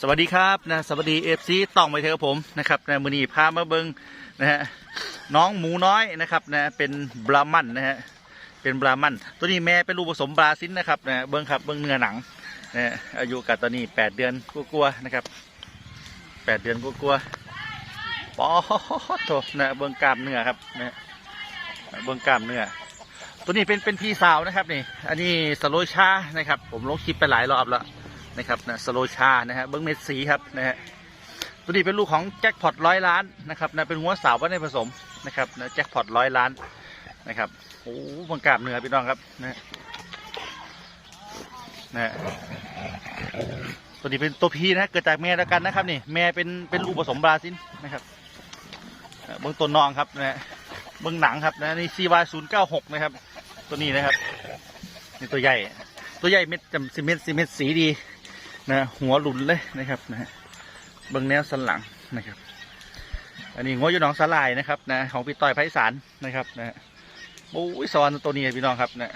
สวัสดีครับนะสวัสดีเอฟซีต้องไปเถอะผมนะครับนะมือนีพามาเบิงนะฮะน้องหมูน้อยนะครับนะเป็นบราหมันนะฮะเป็นบราหมัน ตัวนี้แม่เป็นลูกผสมบราซินนะครับนะเบิงครับเบิงเนื้อหนังนะอายุกับตอนนี้แปดเดือนกลัวๆนะครับแปดเดือนกลัวๆปอโถนะเบิงกล้ามเนื้อครับนะฮะเบิงกล้ามเนื้อตัวนี้เป็นเป็นพี่สาวนะครับนี่ อันนี้สโลชานะครับ ผมลงคลิปไปหลายรอบแล้ว นะครับนะสโลชานะฮะเบิ้งเม็ดสีครับนะฮะตัวนี้เป็นลูกของแจ็คพอตร้อยล้านนะครับนะเป็นหัวสาวว่าในผสมนะครับนะแจ็คพอตร้อยล้านนะครับโอ้โหมังกาบเหนือพี่น้องครับนะฮะนะตัวนี้เป็นตัวพีนะเกิดจากแม่แล้วกันนะครับนี่แม่เป็นเป็นลูกผสมบราซิลนะครับเบิ้งต้นน้องครับนะฮะเบื้องหนังครับนะนี่ CY 0 9 6นะครับ ตัวนี้นะครับนี่ตัวใหญ่ ตัวใหญ่เม็ดจำซีเม็ดซีเม็ดสีดี นะหัวหลุนเลยนะครับนะฮะเบื้องแนวสันหลังนะครับ อันนี้งัวอยู่หนองสาลายนะครับนะของพี่ต้อยไพศาลนะครับนะฮะโอ้ยสอนตัวนี้พี่น้องครับนะ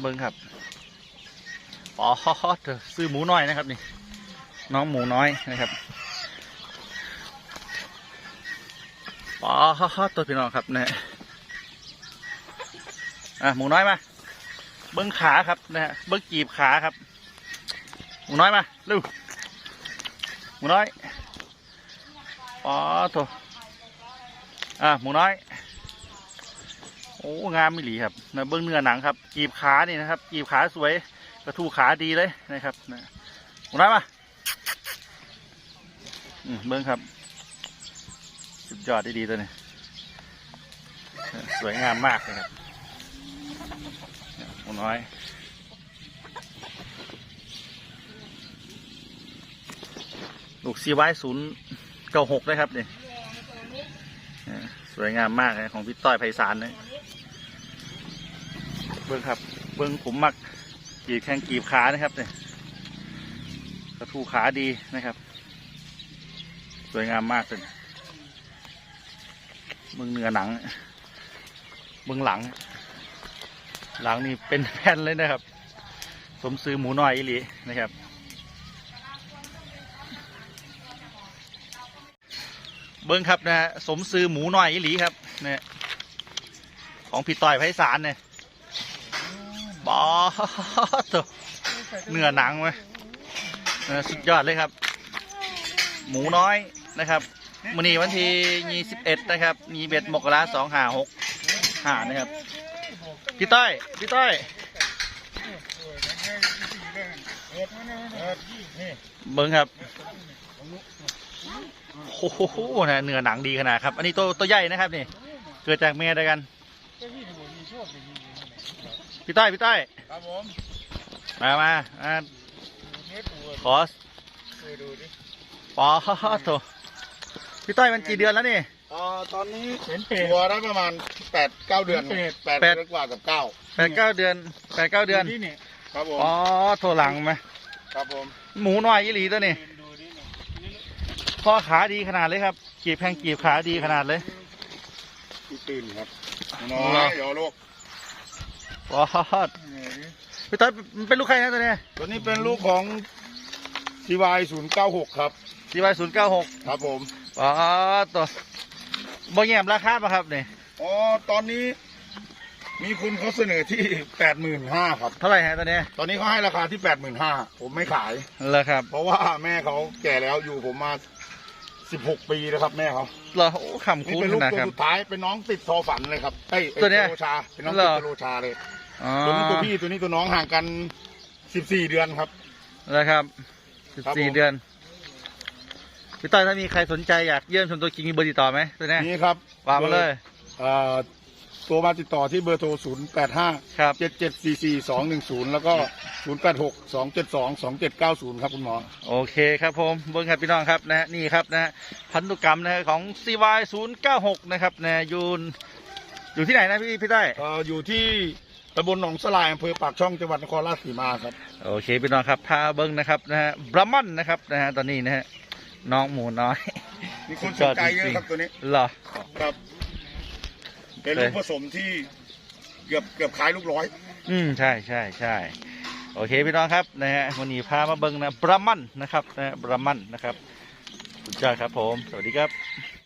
เบิ้งครับอ๋อเธอซื้อหมูน้อยนะครับนี่ น้องหมูน้อยนะครับอ๋อตัวพี่น้องครับนะฮะอะหมูน้อยมา เบิ้งขาครับนะฮะเบิ้งกีบขาครับ หมูน้อยมาเร็วหมูน้อยอ๋อตัวอะหมูน้อยโอ้งามไม่หลีครับนะเบิ้องเนื้อหนังครับกีบขานี่นะครับกีบขาสวยกระทูขาดีเลยนะครับนะหมูน้อยมาอืมเบิ้องครับสุดยอดดีๆตัวนี้สวยงามมากเลยครับหมูน้อย ลูกซีไว้ศูนย์เก้าหกนะครับเนี่ยสวยงามมากเลยของพี่ต้อยไพศาลเนี่ยเบิ้งครับ เบิ้งผมมักกีบแข้งกีบขานะครับเนี่ยกระทูขาดีนะครับ สวยงามมากเลยมึงเนื้อหนังมึงหลัง หลังนี่เป็นแผ่นเลยนะครับ สมซื้อหมูน้อยอีหลีนะครับ บิ้งครับนะฮะสมซื้อหมูน้อยอีหลีครับเนี่ยของพี่ต่อยไพศาลเนี่ยบอตัวเนื้อหนังไหมสุดยอดเลยครับ หมูน้อยนะครับมื่อนี้วันที่21นะครับมีเบ็ดมกราสองหาหกหานะครับพี่ต้อยพี่ต้อยเบิ้งครับ โอ้โหนะเนื้อหนังดีขนาดครับ อันนี้ตัวตัวใหญ่นะครับนี่ เกิดจากเมียเดียวกัน พี่ต้อยพี่ต้อยครับผมมามาอ่าเนื้อตัวขอดูดิปอโถพี่ต้อยมันกี่เดือนแล้วนี่อ่าตอนนี้เห็นเป็ดตัวได้ประมาณแปดเก้าเดือนเป็ดแปดแปดเดือนกว่ากับเก้าแปดเก้าเดือนแปดเก้าเดือนนี่เนี่ยครับผมอ๋อโถหลังไหมครับผมหมูน้อยอีหลีตัวนี้ดูดิเนี่ย ข้อขาดีขนาดเลยครับกีบแพงกีบขาดีขนาดเลยอีตื่นครับน้อเหรอยเดี๋ยวลูกว้าวพี่ต้อยมันเป็นลูกใครนะตัวเนี้ตัวนี้เป็นลูกของ CY ศูนย์เก้าหกครับซีวายศูนย์เก้าหกครับผมว้าวตัวบ่แยมราคาป่ะครับเนี่ยอ๋อตอนนี้ มีคุณเขาเสนอที่แปดหมื่นห้าครับเท่าไหร่ฮะตัวเนี้ยตอนนี้เขาให้ราคาที่แปดหมื่นห้าผมไม่ขายเหรอครับ เพราะว่าแม่เขาแก่แล้วอยู่ผมมา สิบหกปีแล้วครับแม่เขาเหรอโอ้ขำนี่คุ้นเป็นขลูกนาดตัวครับ สุดท้ายเป็นน้องติดทอฝันเลยครับเอ้ยไอ้ตัวเนี้ยโลชาเป็นน้องเหรติดอโลชาเลยอ๋อตัวนี้ตัวพี่ตัวนี้ตัวน้องห่างกันสิบสี่เดือนครับเหรอครับสิบครับสี่ผมเดือนพี่ต้อยถ้ามีใครสนใจอยากเยี่ยมชมตัวจริงมีเบอร์ติดต่อไหมตัวเนี้ยนี่ครับวางมาเลยเอ่อตัวมาติดต่อที่เบอร์โทรศูนย์แปดห้า ครับ เจ็ดเจ็ดสี่สี่สองหนึ่งศูนย์แล้วก็ ศูนย์แปดหกสองเจ็ดสองสองเจ็ดเก้าศูนย์ครับคุณหมอ โอเคครับผมเบิ้งครับพี่น้องครับนะฮะนี่ครับนะฮะพันธุกรรมนะฮะของ CY 0 9 6นะครับนะอยู่อยู่ที่ไหนนะพี่พี่ต้อยเอ่ออยู่ที่ตำบลหนองสลายอำเภอปากช่องจังหวัดนครราชสีมาครับ โอเคพี่น้องครับพาเบิ้งนะครับนะฮะบรามันนะครับนะฮะตอนนี้นะฮะน้องหมูน้อยมีคนสนใจเยอะครับตัวนี้เหรอครับเป็นลูกผสมที่เกือบเกือบขายลูกร้อย อืมใช่ใช่ใช่ โอเคพี่น้องครับนะฮะวันนี้พามาเบิ้งนะบรามันนะครับนะบรามันนะครับสุดยอดครับผม สวัสดีครับ